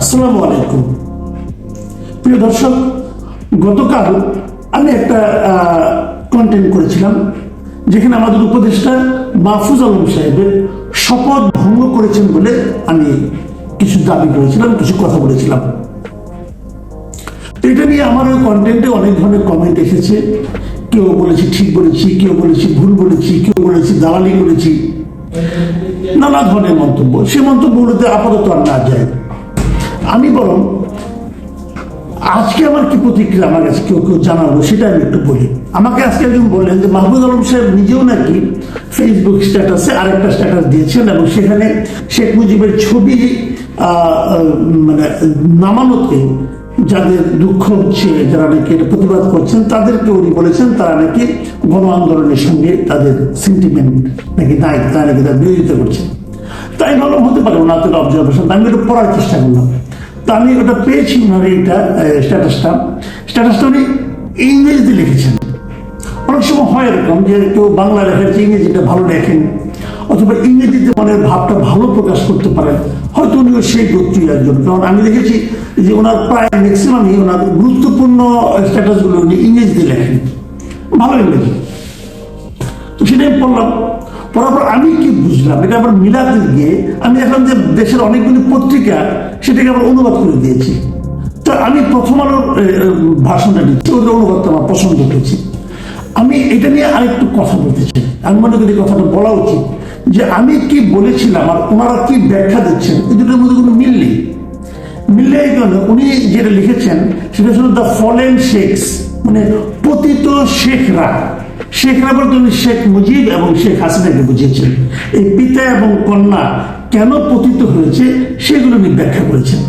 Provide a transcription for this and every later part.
আসসালামু আলাইকুম। প্রিয় দর্শক, গতকাল আমি একটা কন্টেন্ট করেছিলাম, যেখানে আমাদের উপদেষ্টা মাহফুজ আলম সাহেবের শপথ ভঙ্গ করেছেন বলে আমি কিছু দাবি করেছিলাম, কিছু কথা বলেছিলাম। এটা নিয়ে আমার ওই কন্টেন্টে অনেক ধরনের কমেন্ট এসেছে। কেউ বলেছে ঠিক বলেছি, কেউ বলেছি ভুল বলেছি, কেউ বলেছি দালালি করেছি। নানা ধরনের মন্তব্য। সে মন্তব্যগুলোতে আপাতত আর না যায়। আমি বরং আজকে আমার কি প্রতিক্রিয়া আমার কাছে কেউ কেউ জানালো সেটা আমি একটু বলি। আমাকে আজকে একজন বললেন যে মাহবুব আলম সাহেব নিজেও নাকি ফেসবুক স্ট্যাটাসে আরেকটা স্ট্যাটাস দিয়েছেন এবং সেখানে শেখ মুজিবের ছবি মানে নামানোতে যাদের দুঃখ হচ্ছে, যারা নাকি প্রতিবাদ করছেন, তাদেরকে উনি বলেছেন তারা নাকি গণ আন্দোলনের সঙ্গে তাদের সেন্টিমেন্ট নাকি নাই, তারা নাকি তার বিরোধিতা করছেন তাই ভালো হতে পারে ওনার তো অবজারভেশন আমি একটু পড়ার চেষ্টা করলাম। তা আমি ওটা পেয়েছি ওনার এইটা স্ট্যাটাসটা স্ট্যাটাসটা উনি ইংরেজিতে লিখেছেন। অনেক সময় হয় এরকম যে কেউ বাংলা লেখার চেয়ে ইংরেজিটা ভালো লেখেন, অথবা ইংরেজিতে মনের ভাবটা ভালো প্রকাশ করতে পারেন। হয়তো উনিও সেই গোত্রী একজন। কারণ আমি দেখেছি যে ওনার প্রায় ম্যাক্সিমামই ওনার গুরুত্বপূর্ণ স্ট্যাটাসগুলো উনি ইংরেজিতে লেখেন। ভালো ইংরেজি। তো সেটাই পড়লাম। পড়ার আমি কি বুঝলাম? এটা আবার মিলাতে গিয়ে আমি দেখলাম যে দেশের অনেকগুলি পত্রিকা সেটাকে আবার অনুবাদ করে দিয়েছি। তো আমি প্রথম আলোর ভাষণটা দিচ্ছি ওদের অনুবাদটা আমার পছন্দ হয়েছে। আমি এটা নিয়ে আরেকটু কথা বলতে চাই। আমি মনে করি কথাটা বলা উচিত যে আমি কি বলেছিলাম আর ওনারা কি ব্যাখ্যা দিচ্ছেন, এই দুটোর মধ্যে কোনো মিল নেই। মিললে এই কারণে উনি যেটা লিখেছেন, সেটা ছিল দ্য ফলেন শেখস মানে পতিত শেখরা। শেখরা বলতে উনি শেখ মুজিব এবং শেখ হাসিনাকে বুঝিয়েছেন। এই পিতা এবং কন্যা কেন পতিত হয়েছে সেগুলো উনি ব্যাখ্যা করেছেন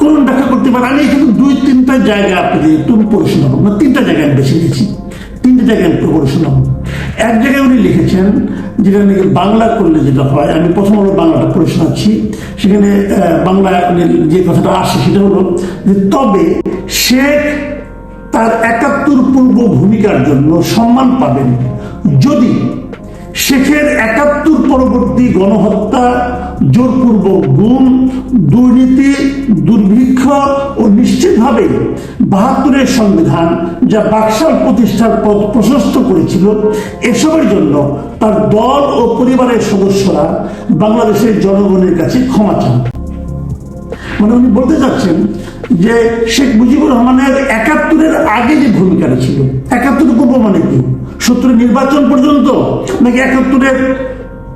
কোন ব্যাখ্যা করতে পারে আমি কিন্তু দুই, তিনটা জায়গা আপনাদের একটু পড়ে শোনাবো। না, তিনটা জায়গায় আমি বেছে নিয়েছি। তিনটা জায়গায় একটু পড়ে শোনাবো। এক জায়গায় উনি লিখেছেন যেটা নাকি বাংলা করলে যেটা হয়, আমি প্রথম হলো বাংলাটা পড়ে শোনাচ্ছি। সেখানে বাংলা যে কথাটা আসে সেটা হলো যে, তবে শেখ তার একাত্তর পূর্ব ভূমিকার জন্য সম্মান পাবেন যদি শেখের একাত্তর পরবর্তী গণহত্যা, জোরপূর্বক গুম, দুর্নীতি, দুর্ভিক্ষ ও নিশ্চিতভাবে বাহাত্তরের সংবিধান যা বাকশাল প্রতিষ্ঠার পথ প্রশস্ত করেছিল, এসবের জন্য তার দল ও পরিবারের সদস্যরা বাংলাদেশের জনগণের কাছে ক্ষমা চান। মানে উনি বলতে চাচ্ছেন যে শেখ মুজিবুর রহমানের একাত্তরের আগে যে ভূমিকাটা ছিল, একাত্তর পূর্ব মানে কি? সত্তরের নির্বাচন পর্যন্ত নাকি একাত্তরের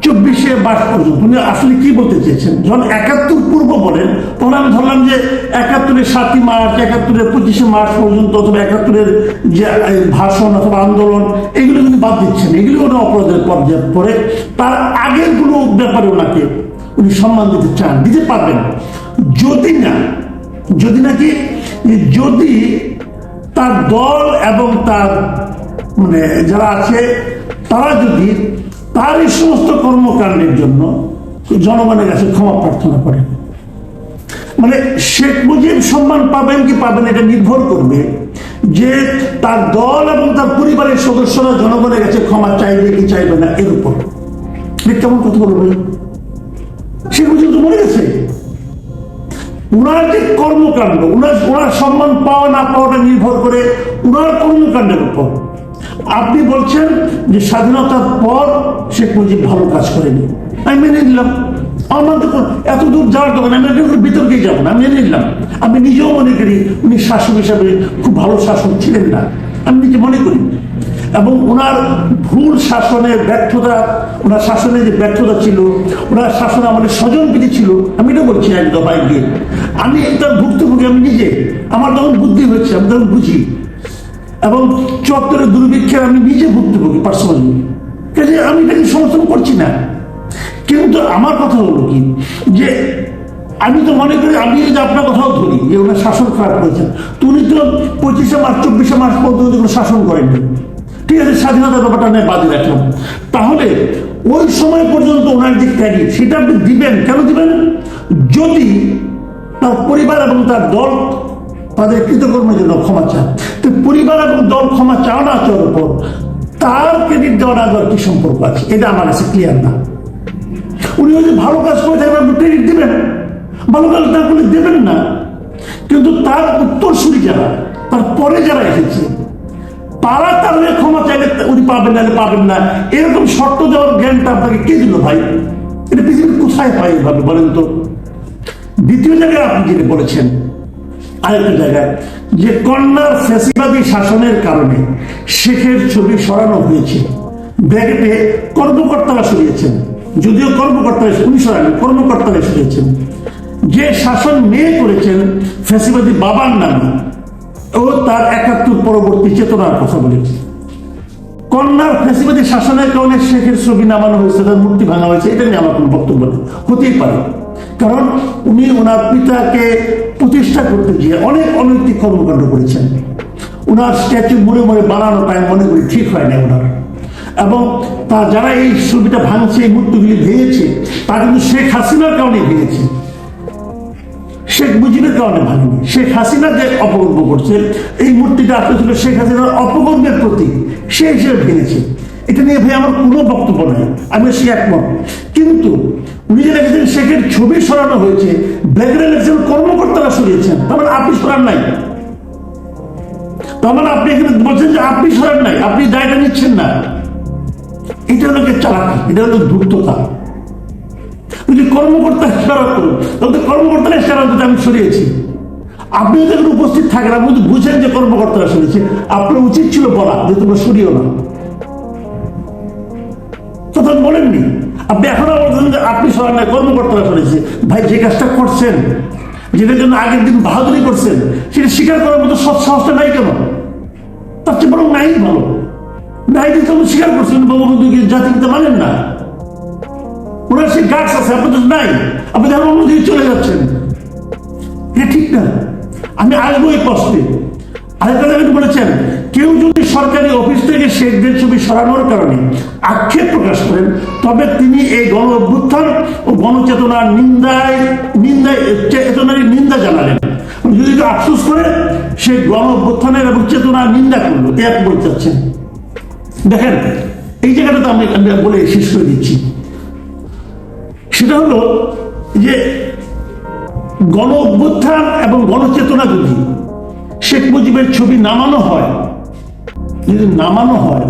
চব্বিশে মার্চ পর্যন্ত? উনি আসলে কি বলতে চেয়েছেন? যখন একাত্তর পূর্ব বলেন, তখন আমি ধরলাম যে একাত্তরের সাতই মার্চ, একাত্তরের পঁচিশে মার্চ পর্যন্ত অথবা একাত্তরের যে ভাষণ অথবা আন্দোলন, এগুলো কিন্তু বাদ দিচ্ছেন। এগুলো কোনো অপরাধের পর্যায়ে পড়ে তার আগেরগুলো ব্যাপারে ওনাকে উনি সম্মান দিতে চান, দিতে পারবেন। যদি না যদি নাকি যদি তার দল এবং তার মানে যারা আছে, তারা যদি তার এই সমস্ত কর্মকাণ্ডের জন্য জনগণের কাছে ক্ষমা প্রার্থনা করে। মানে শেখ মুজিব সম্মান পাবেন কি পাবেন এটা নির্ভর করবে যে তার দল এবং তার পরিবারের সদস্যরা জনগণের কাছে ক্ষমা চাইবে কি চাইবে না এর উপর। কেমন কথা বলব শেখ মুজিব তো মরে গেছে। উনার যে কর্মকাণ্ড উনার ওনার সম্মান পাওয়া না পাওয়াটা নির্ভর করে উনার কর্মকাণ্ডের উপর আপনি বলছেন যে স্বাধীনতার পর শেখ মুজিব ভালো কাজ করেনি। আমি মেনে নিলাম। আমার তো এত দূর যাওয়ার দরকার নেই, আমি এটা কোনো বিতর্কেই যাব না। মেনে নিলাম। আমি নিজেও মনে করি উনি শাসক হিসাবে খুব ভালো শাসক ছিলেন না। আমি নিজে মনে করি। এবং ওনার ভুল শাসনের ব্যর্থতা ওনার শাসনে যে ব্যর্থতা ছিল ওনার শাসনে আমাদের স্বজনপ্রীতি ছিল, আমি এটা বলছি এক দফায় গিয়ে। আমি তার ভুক্তভোগী, আমি নিজে। আমার তখন বুদ্ধি হচ্ছে আমি তখন বুঝি। এবং চত্বরের দুর্ভিক্ষের আমি নিজে ভুক্তভোগী পার্সোনালি কাজে আমি এটাকে সমর্থন করছি না। কিন্তু আমার কথা হলো কি, যে আমি তো মনে করি, আমি যদি আপনার কথাও ধরি, যে ওনার শাসন খারাপ করেছেন, তো উনি তো পঁচিশে মার্চ, চব্বিশে মার্চ পর্যন্ত শাসন করেননি। ঠিক আছে, স্বাধীনতার ব্যাপারটা আমি বাদে রাখলাম। তাহলে ওই সময় পর্যন্ত ওনার যে ক্যারিয়ার সেটা আপনি দিবেন, কেন দিবেন? যদি তার পরিবার এবং তার দল তাদের কৃতকর্মের জন্য ক্ষমা চান তো পরিবার এবং দল ক্ষমা চাও না চাওয়ার উপর। তার ক্রেডিট দেওয়ার কি সম্পর্ক আছে, এটা আমার কাছে ক্লিয়ার না। উনি যদি ভালো কাজ করে থাকবেন আপনি ক্রেডিট দিবেন। ভালো কাজ না করলে দেবেন না। কিন্তু তার উত্তরসূরি যারা তার পরে যারা এসেছে ক্ষমা চাইলে উনি পাবেন না পাবেন না। এরকম শর্ত দেওয়ার জ্ঞানটা আপনাকে কে দিল ভাই? এটা পৃথিবীর কোথায় এভাবে বলেন তো? দ্বিতীয় জায়গায় আপনি যেটা বলেছেন, আরেকটা জায়গায়, যে কন্যার ফ্যাসিবাদী শাসনের কারণে শেখের ছবি সরানো হয়েছে। ব্র্যাকেটে কর্মকর্তারা সরিয়েছেন। যদিও কর্মকর্তারা উনি সরান কর্মকর্তারা সরিয়েছেন। যে শাসন মেয়ে করেছেন ফ্যাসিবাদী বাবার নামে ও তার একাত্তর পরবর্তী চেতনার কথা বলে কন্যার ফ্যাসিবাদী শাসনের কারণে শেখের ছবি নামানো হয়েছে, তার মূর্তি ভাঙা হয়েছে, এটা নিয়ে আমার কোনো বক্তব্য নেই। হতেই পারে। কারণ উনি ওনার পিতাকে প্রতিষ্ঠা করতে গিয়ে অনেক অনৈতিক কর্মকাণ্ড করেছেন। ওনার স্ট্যাচু মনে মনে বানানোটা আমি মনে করি ঠিক হয় না ওনার। এবং তা যারা এই ছবিটা ভাঙছে, এই মূর্তিগুলি ভেঙেছে, তা কিন্তু শেখ হাসিনার কারণে ভেঙেছে। শেখ মুজিবের কারণে ভাঙেনি। শেখ হাসিনা যে অপকর্ম করছে, এই মূর্তিটা আসলে ছিল শেখ হাসিনার অপকর্মের প্রতীক। সে হিসেবে ভেঙেছে। এটা নিয়ে ভাই আমার কোনো বক্তব্য নেই। আমি সে একমত। কিন্তু উনি যে লিখেছেন, শেখের ছবি সরানো হয়েছে, ব্যাকগ্রাউন্ড একজন কর্মকর্তারা সরিয়েছেন তার মানে আপনি সরান নাই। তার মানে আপনি এখানে বলছেন যে আপনি সরান নাই। আপনি দায়টা নিচ্ছেন না। এটা হলো চালাকি, এটা হলো ধূর্ততা। কর্মকর্তা ইশারা করুন। তাহলে কর্মকর্তারা করতে আমি সরিয়েছি। আপনি যদি এখানে উপস্থিত থাকেন, আপনি যদি বুঝেন যে কর্মকর্তারা সরিয়েছে, আপনার উচিত ছিল বলা, যে তোমরা সরিও না। তখন বলেননি। আপনি এখনও বলছেন যে আপনি সরান না কর্মকর্তারা সরিয়েছে। ভাই, যে কাজটা করছেন যেটার জন্য আগের দিন বাহাদুরি করছেন, সেটা স্বীকার করার মতো সৎ সাহসটা নাই কেন? তার চেয়ে বরং নাই ভালো। নাই দিতে স্বীকার করছেন বঙ্গবন্ধুকে জাতিকে মানেন না। ওনার সেই গাছ আছে, আপনাদের নাই। আপনি ধর্ম অন্যদিকে চলে যাচ্ছেন। এটা ঠিক না। আমি আসব এই কষ্টে আরেকটা বলেছেন, কেউ যদি সরকারি অফিস থেকে শেখদের ছবি সরানোর কারণে আক্ষেপ প্রকাশ করেন, তবে তিনি এই গণ অভ্যুত্থান ও গণচেতনার নিন্দায় নিন্দায় চেতনারই নিন্দা জানালেন। যদি কেউ আফসোস করে, সে গণ অভ্যুত্থানের এবং চেতনার নিন্দা করল। এক বলতে চাচ্ছেন। দেখেন, এই জায়গাটা তো আমি বলে শেষ করে দিচ্ছি। সেটা হলো যে গণ অভ্যুত্থান এবং গণচেতনা যদি শেখ মুজিবের ছবি নামানো হয়, যদি নামানো হয়,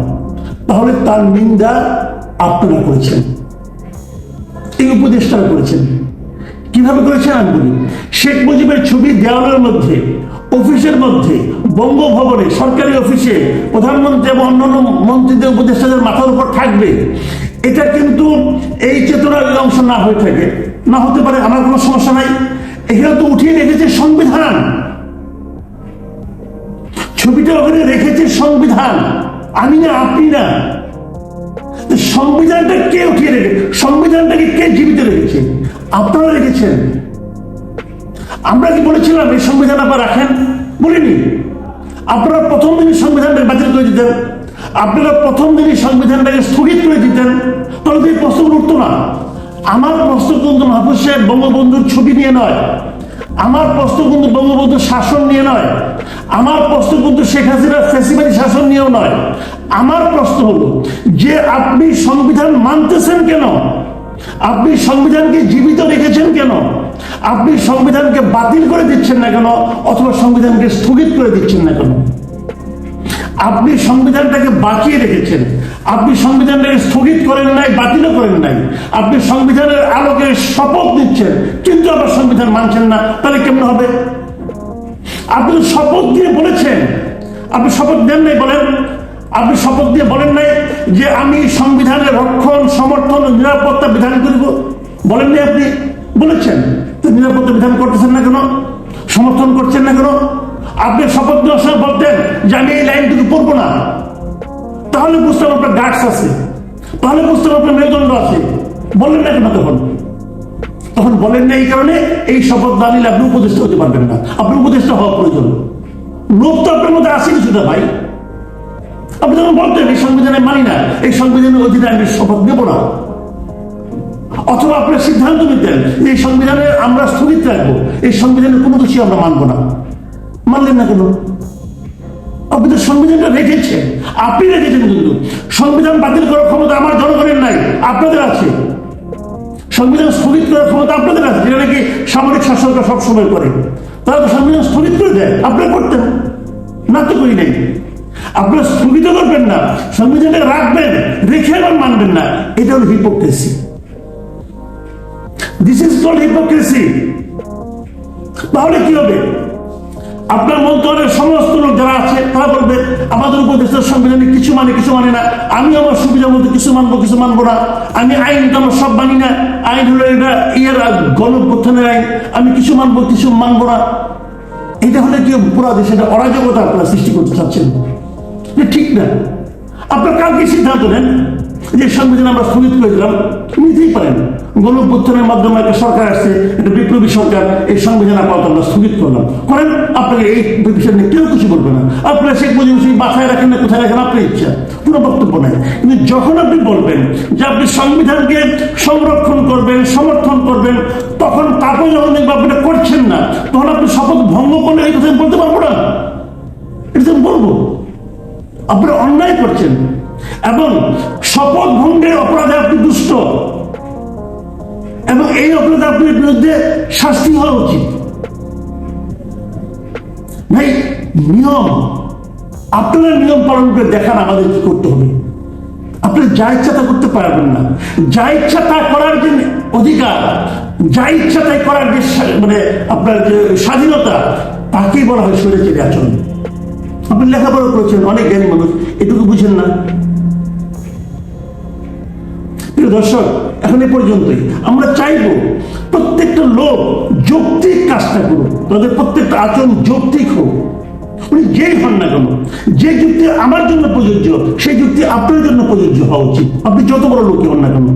তাহলে তার নিন্দা আপনারা করেছেন। এই উপদেষ্টারা করেছেন। কীভাবে করেছেন আমি বলি? শেখ মুজিবের ছবি দেওয়ালের মধ্যে, অফিসের মধ্যে, বঙ্গভবনে, সরকারি অফিসে, প্রধানমন্ত্রী এবং অন্যান্য মন্ত্রীদের, উপদেষ্টাদের মাথার উপর থাকবে। এটা কিন্তু এই চেতনার অংশ না হয়ে থাকে। না হতে পারে, আমার কোনো সমস্যা নাই। এখানে তো উঠিয়ে রেখেছে সংবিধান। ছবিটা ওখানে রেখেছে সংবিধান। আমি না, আপনি না। সংবিধানটা কে উঠিয়ে রেখে সংবিধানটাকে কে জীবিত রেখেছে? আপনারা রেখেছেন। আমরা কি বলেছিলাম এই সংবিধান আপনারা রাখেন? বলিনি। আপনারা প্রথম দিনই সংবিধানটাকে বাতিল করে দিতেন। আপনারা প্রথম দিনই সংবিধানটাকে স্থগিত করে দিতেন, তাহলে তো এই প্রশ্নগুলো উঠতো না। আমার প্রশ্ন কিন্তু মাহফুজ বঙ্গবন্ধুর ছবি নিয়ে নয়, আমার প্রশ্ন কিন্তু বঙ্গবন্ধুর শাসন নিয়ে নয়, আমার প্রশ্ন কিন্তু শেখ হাসিনার ফেসিবাদী শাসন নিয়েও নয়। আমার প্রশ্ন হলো, যে আপনি সংবিধান মানতেছেন কেন? আপনি সংবিধানকে জীবিত রেখেছেন কেন? আপনি সংবিধানকে বাতিল করে দিচ্ছেন না কেন? অথবা সংবিধানকে স্থগিত করে দিচ্ছেন না কেন? আপনি সংবিধানটাকে বাঁচিয়ে রেখেছেন। আপনি সংবিধানটাকে স্থগিত করেন নাই, বাতিলও করেন নাই। আপনি সংবিধানের আলোকে শপথ নিচ্ছেন, কিন্তু আবার সংবিধান মানছেন না, তাহলে কেমন হবে? আপনি শপথ দিয়ে বলেছেন। আপনি শপথ দেন নাই বলেন। আপনি শপথ দিয়ে বলেন নাই যে আমি সংবিধানের রক্ষণ, সমর্থন ও নিরাপত্তা বিধান করিব। বলেন নাই আপনি। বলেছেন। তো নিরাপত্তা বিধান করতেছেন না কেন? সমর্থন করছেন না কেন? আপনি শপথ নেওয়ার সময় বলতেন যে তাহলে বুঝতাম আপনার গার্ডস আছে। তাহলে বুঝতাম আপনার মেরুদণ্ড আছে। বললেন না কেন তখন? তখন বলেন না এই কারণে এই শপথ না নিলে আপনি উপদেষ্টা হতে পারবেন না। আপনি উপদেষ্টা হওয়া প্রয়োজন। লোক তো আপনার মধ্যে আসেনি সেটা ভাই। আপনি যখন বলতেন, এই সংবিধানে মানি না, এই সংবিধানের অধীনে আমি শপথ নেব না। অথবা আপনার সিদ্ধান্ত নিতেন, এই সংবিধানে আমরা স্থগিত রাখব, এই সংবিধানের কোনো কিছুই আমরা মানবো না। মানলেন না কেন? সংবিধানটা রেখেছেন। আপনি রেখেছেন কিন্তু। সংবিধান বাতিল করার ক্ষমতা আমার জনগণের নাই, আপনাদের আছে। সংবিধান স্থগিত করার ক্ষমতা আপনাদের আছে, যেটা নাকি সামরিক শাসকরা সবসময় করে। তারা তো সংবিধান স্থগিত করে দেয়, আপনারা করতেন। না তো করি নাই। আপনারা স্থগিত করবেন না সংবিধানটা রাখবেন, রেখে আবার মানবেন না। এটা হলো hypocrisy this is called hypocrisy তাহলে কি হবে? আপনার মন্ত্রণের সমস্ত লোক যারা আছে, তারা বলবে, আমাদের উপদেশের সংবিধানে কিছু মানে কিছু মানে না। আমি আমার সুবিধা মতো কিছু মানবো কিছু মানবো না। আমি আইন, তো আমার সব মানি না। আইন হলো এটা, ইয়ের গণপ্রথানের আইন। আমি কিছু মানবো কিছু মানবো না। এটা হলে কি পুরো দেশে এটা অরাজকতা আপনারা সৃষ্টি করতে চাচ্ছেন? ঠিক না। আপনার কালকে সিদ্ধান্ত নেন যে সংবিধান আমরা স্থগিত করে দিলাম। নিতেই পারেন। গণঅভ্যুত্থানের মাধ্যমে একটা সরকার আসছে, একটা বিপ্লবী সরকার, এই সংবিধান আপাতত আমরা স্থগিত করলাম। করেন, আপনাকে এই বিষয় নিয়ে কেউ কিছু বলবে না। আপনারা শেখ মুজিব সেই বাসায় রাখেন না, কোথায় রাখেন, আপনার ইচ্ছা। কোনো বক্তব্য নাই। কিন্তু যখন আপনি বলবেন যে আপনি সংবিধানকে সংরক্ষণ করবেন, সমর্থন করবেন, তখন তারপরে যখন দেখবেন আপনি করছেন না, তখন আপনি শপথ ভঙ্গ করলে এই কথা বলতে পারব না। এটা আমি বলব। আপনারা অন্যায় করছেন। এবং শপথ ভঙ্গের অপরাধে আপনি দুষ্ট। এই অপরাধে আপনার বিরুদ্ধে শাস্তি হওয়া উচিত। ভাই, নিয়ম, আপনারা নিয়ম পালন করে দেখান আমাদের কি করতে হবে। আপনি যা ইচ্ছা তা করতে পারবেন না। যা ইচ্ছা তা করার যে অধিকার, যা ইচ্ছা তাই করার যে মানে আপনার যে স্বাধীনতা, তাকেই বলা হয় স্বৈরাচারী আচরণ। আপনি লেখাপড়া করেছেন, অনেক জ্ঞানী মানুষ, এটুকু বুঝেন না। প্রিয় দর্শক এখন পর্যন্তই। আমরা চাইব প্রত্যেকটা লোক যৌক্তিক কাজটা করুক। তাদের প্রত্যেকটা আচরণ যৌক্তিক হোক। উনি যেই হন না কেন, যে যুক্তি আমার জন্য প্রযোজ্য, সেই যুক্তি আপনার জন্য প্রযোজ্য হওয়া উচিত। আপনি যত বড় লোকই হন না কেন।